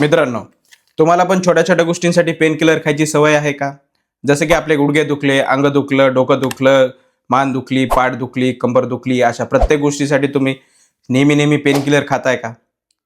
मित्रांनो तुम्हाला पण छोट्या छोट्या गोष्टींसाठी पेन किलर खायची सवय आहे का? जसं की आपले गुडघे दुखले अंग दुखलं डोकं दुखलं मान दुखली पाठ दुखली कंबर दुखली अशा प्रत्येक गोष्टीसाठी तुम्ही नेहमी नेहमी पेन किलर खाताय का?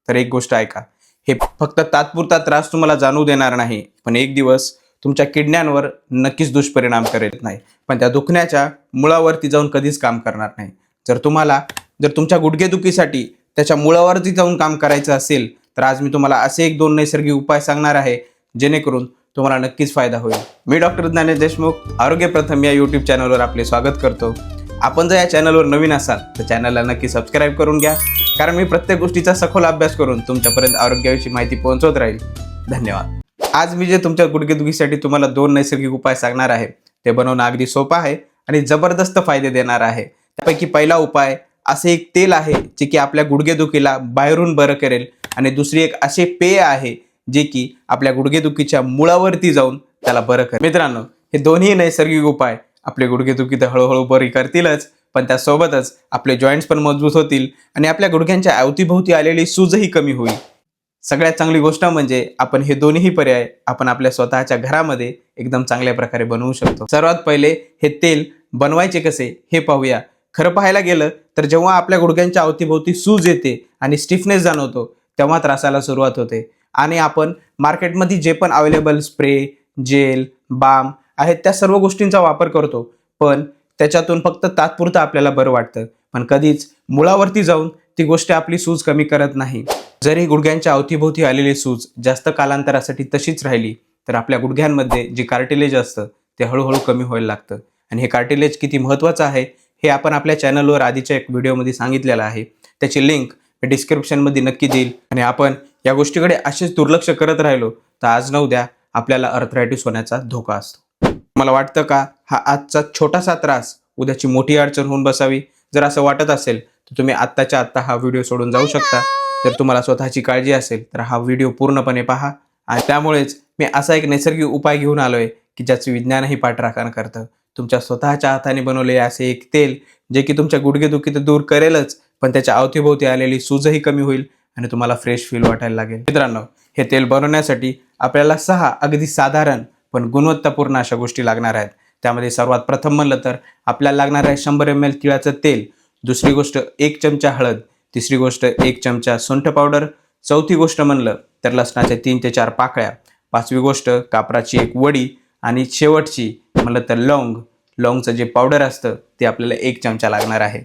तर एक गोष्ट ऐका हे फक्त तात्पुरता त्रास तुम्हाला जाणवू देणार नाही पण एक दिवस तुमच्या किडण्यांवर नक्कीच दुष्परिणाम करेल नाही पण त्या दुखण्याच्या मुळावरती जाऊन कधीच काम करणार नाही. जर तुम्हाला जर तुमच्या गुडघेदुखीसाठी त्याच्या मुळावरती जाऊन काम करायचं असेल तर आज मी तुम्हाला असे एक दोन नैसर्गिक उपाय सांगणार आहे जेणेकरून तुम्हाला नक्कीच फायदा होईल. मी डॉक्टर ज्ञानेश देशमुख आरोग्य प्रथम या यूट्यूब चॅनलवर आपले स्वागत करतो. आपण जर या चॅनलवर नवीन असाल तर चॅनलला नक्की सबस्क्राईब करून घ्या कारण मी प्रत्येक गोष्टीचा सखोल अभ्यास करून तुमच्यापर्यंत आरोग्याविषयी माहिती पोहोचवत राहील. धन्यवाद. आज मी जे तुमच्या गुडघेदुखीसाठी तुम्हाला दोन नैसर्गिक उपाय सांगणार आहे ते बनवणं अगदी सोपं आहे आणि जबरदस्त फायदे देणार आहे. त्यापैकी पहिला उपाय असे एक तेल आहे जे की आपल्या गुडघेदुखीला बाहेरून बरं करेल. आणि दुसरी एक असे पेय आहे जे की आपल्या गुडघेदुखीच्या मुळावरती जाऊन त्याला बरं कर मित्रांनो हे दोन्ही नैसर्गिक उपाय आपले गुडघेदुखी तर हळूहळू बरी करतीलच पण त्यासोबतच आपले जॉईंट्स पण मजबूत होतील आणि आपल्या गुडघ्यांच्या अवतीभोवती आलेली सूजही कमी होईल. सगळ्यात चांगली गोष्ट म्हणजे आपण हे दोन्ही पर्याय आपण आपल्या स्वतःच्या घरामध्ये एकदम चांगल्या प्रकारे बनवू शकतो. सर्वात पहिले हे तेल बनवायचे कसे हे पाहूया. खरं पाहायला गेलं तर जेव्हा आपल्या गुडघ्यांच्या अवतीभोवती सूज येते आणि स्टिफनेस जाणवतो तेव्हा त्रासाला सुरुवात होते. आणि आपण मार्केटमध्ये जे पण अवेलेबल स्प्रे जेल बाम आहेत त्या सर्व गोष्टींचा वापर करतो. पण त्याच्यातून फक्त तात्पुरतं आपल्याला बरं वाटतं. पण कधीच मुळावरती जाऊन ती गोष्ट आपली सूज कमी करत नाही. जरी गुडघ्यांच्या अवतीभोवती आलेली सूज जास्त कालांतरासाठी तशीच राहिली तर आपल्या गुडघ्यांमध्ये जे कार्टिलेज असतं ते हळूहळू कमी व्हायला लागतं. आणि हे कार्टिलेज किती महत्त्वाचं आहे हे आपण आपल्या चॅनलवर आधीच्या एक व्हिडिओमध्ये सांगितलेलं आहे. त्याची लिंक डिस्क्रिप्शनमध्ये नक्की देईल. आणि आपण या गोष्टीकडे असेच दुर्लक्ष करत राहिलो तर आज न उद्या आपल्याला अर्थरायटिस होण्याचा धोका असतो. मला वाटतं का हा आजचा छोटासा त्रास उद्याची मोठी अडचण होऊन बसावी. जर असं वाटत असेल तर तुम्ही आत्ताच्या आत्ता हा व्हिडिओ सोडून जाऊ शकता. जर तुम्हाला स्वतःची काळजी असेल तर हा व्हिडिओ पूर्णपणे पहा. आणि त्यामुळेच मी असा एक नैसर्गिक उपाय घेऊन आलोय की ज्याचं विज्ञानही पाठराखण करतं. तुमच्या स्वतःच्या हाताने बनवलेले असे एक तेल जे की तुमच्या गुडघेदुखी तर दूर करेलच पण त्याच्या अवतीभोवती आलेली सूजही कमी होईल आणि तुम्हाला फ्रेश फील वाटायला लागेल. मित्रांनो हे तेल बनवण्यासाठी आपल्याला सहा अगदी साधारण पण गुणवत्तापूर्ण अशा गोष्टी लागणार आहेत. त्यामध्ये सर्वात प्रथम म्हणलं तर आपल्याला लागणार आहे शंभर एम एल तिळाचं तेल दुसरी गोष्ट एक चमचा हळद तिसरी गोष्ट एक चमचा सुंठ पावडर चौथी गोष्ट म्हणलं तर लसणाच्या तीन ते चार पाकळ्या पाचवी गोष्ट कापराची एक वडी आणि शेवटची म्हणलं तर लवंग. लवंगचं जे पावडर असतं ते आपल्याला एक चमचा लागणार आहे.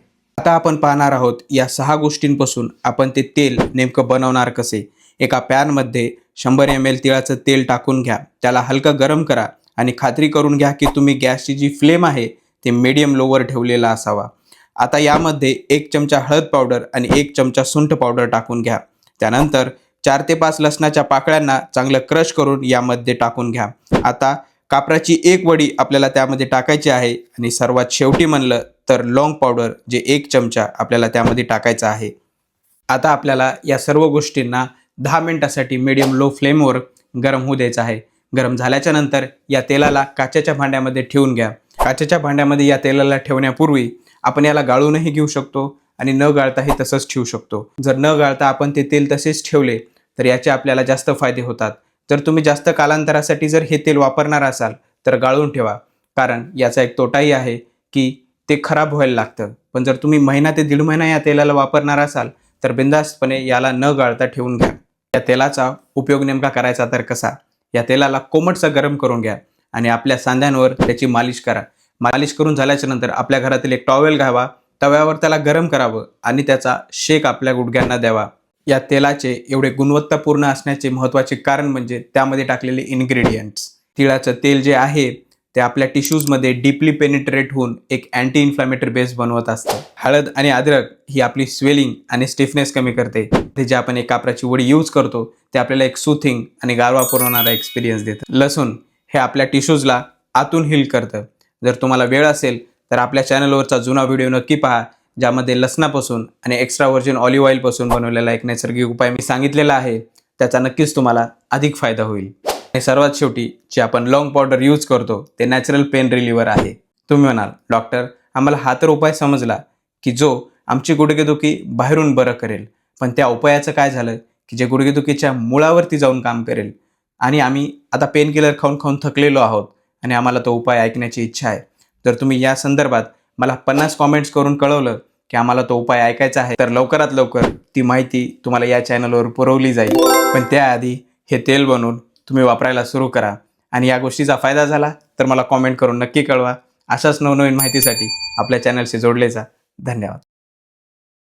आता आपण पाहणार आहोत या सहा गोष्टींपासून आपण ते तेल नेमकं बनवणार कसे? एका पॅनमध्ये शंभर एम एल तिळाचं तेल टाकून घ्या. त्याला हलकं गरम करा आणि खात्री करून घ्या की तुम्ही गॅसची जी फ्लेम आहे ते मीडियम लोवर ठेवलेला असावा. आता यामध्ये एक चमचा हळद पावडर आणि एक चमचा सुंठ पावडर टाकून घ्या. त्यानंतर चार ते पाच लसणाच्या पाकळ्यांना चांगलं क्रश करून यामध्ये टाकून घ्या. आता कापराची एक वडी आपल्याला त्यामध्ये टाकायची आहे आणि सर्वात शेवटी म्हणलं तर लॉंग पावडर जे एक चमचा आपल्याला त्यामध्ये टाकायचा आहे. आता आपल्याला या सर्व गोष्टींना दहा मिनटासाठी मीडियम लो फ्लेमवर गरम होऊ द्यायचं आहे. गरम झाल्याच्यानंतर या तेलाला काचेच्या भांड्यामध्ये ठेवून घ्या. काचेच्या भांड्यामध्ये या तेलाला ठेवण्यापूर्वी आपण याला गाळूनही घेऊ शकतो आणि न गाळताही तसंच ठेवू शकतो. जर न गाळता आपण ते तेल तसेच ठेवले तर याचे आपल्याला जास्त फायदे होतात. जर तुम्ही जास्त कालांतरासाठी जर हे तेल वापरणार असाल तर गाळून ठेवा. कारण याचा एक तोटाही आहे की ते खराब व्हायला लागतं. पण जर तुम्ही महिना ते दीड महिना या तेलाला वापरणार असाल तर बिंदास्तपणे याला न गाळता ठेवून घ्या. या तेलाचा उपयोग नेमका करायचा तर कसा? या तेलाला कोमटसा गरम करून घ्या आणि आपल्या सांध्यांवर त्याची मालिश करा. मालिश करून झाल्याच्यानंतर आपल्या घरातील एक टॉवेल घ्यावा तव्यावर त्याला गरम करावं आणि त्याचा शेक आपल्या गुडघ्यांना द्यावा. या तेलाचे एवढे गुणवत्तापूर्ण असण्याचे महत्त्वाचे कारण म्हणजे त्यामध्ये टाकलेले इन्ग्रेडियंट्स तिळाचं तेल जे आहे ते आपल्या टिश्यूजमध्ये डीपली पेनिट्रेट होऊन एक अँटी इन्फ्लॅमेटरी बेस बनवत असतं. हळद आणि अद्रक ही आपली स्वेलिंग आणि स्टिफनेस कमी करते. ते जे आपण एक कापराची वडी यूज करतो ते आपल्याला एक सुथिंग आणि गारवा पुरवणारा एक्सपिरियन्स देतं. लसूण हे आपल्या टिश्यूजला आतून हील करतं. जर तुम्हाला वेळ असेल तर आपल्या चॅनलवरचा जुना व्हिडिओ नक्की पहा ज्यामध्ये लसणापासून आणि एक्स्ट्रा व्हर्जिन ऑलिव्ह ऑइलपासून बनवलेला एक नैसर्गिक उपाय मी सांगितलेला आहे. त्याचा नक्कीच तुम्हाला अधिक फायदा होईल. आणि सर्वात शेवटी जे आपण लॉंग पावडर यूज करतो ते नॅचरल पेन रिलीवर आहे. तुम्ही म्हणाल डॉक्टर आम्हाला हा तर उपाय समजला की जो आमची गुडघेदुखी बाहेरून बरं करेल. पण त्या उपायाचं काय झालं की जे गुडघेदुखीच्या मुळावरती जाऊन काम करेल. आणि आम्ही आता पेन किलर खाऊन खाऊन थकलेलो आहोत आणि आम्हाला तो उपाय ऐकण्याची इच्छा आहे. तर तुम्ही या संदर्भात मला पन्नास कॉमेंट्स करून कळवलं की आम्हाला तो उपाय ऐकायचा आहे तर लवकरात लवकर ती माहिती तुम्हाला या चॅनलवर पुरवली जाईल. पण त्याआधी हे तेल बनवून तुम्ही वापरायला सुरू करा. आणि या गोष्टीचा फायदा झाला तर मला कॉमेंट करून नक्की कळवा. अशाच नवनवीन माहितीसाठी आपल्या चॅनलशी जोडले जा. धन्यवाद.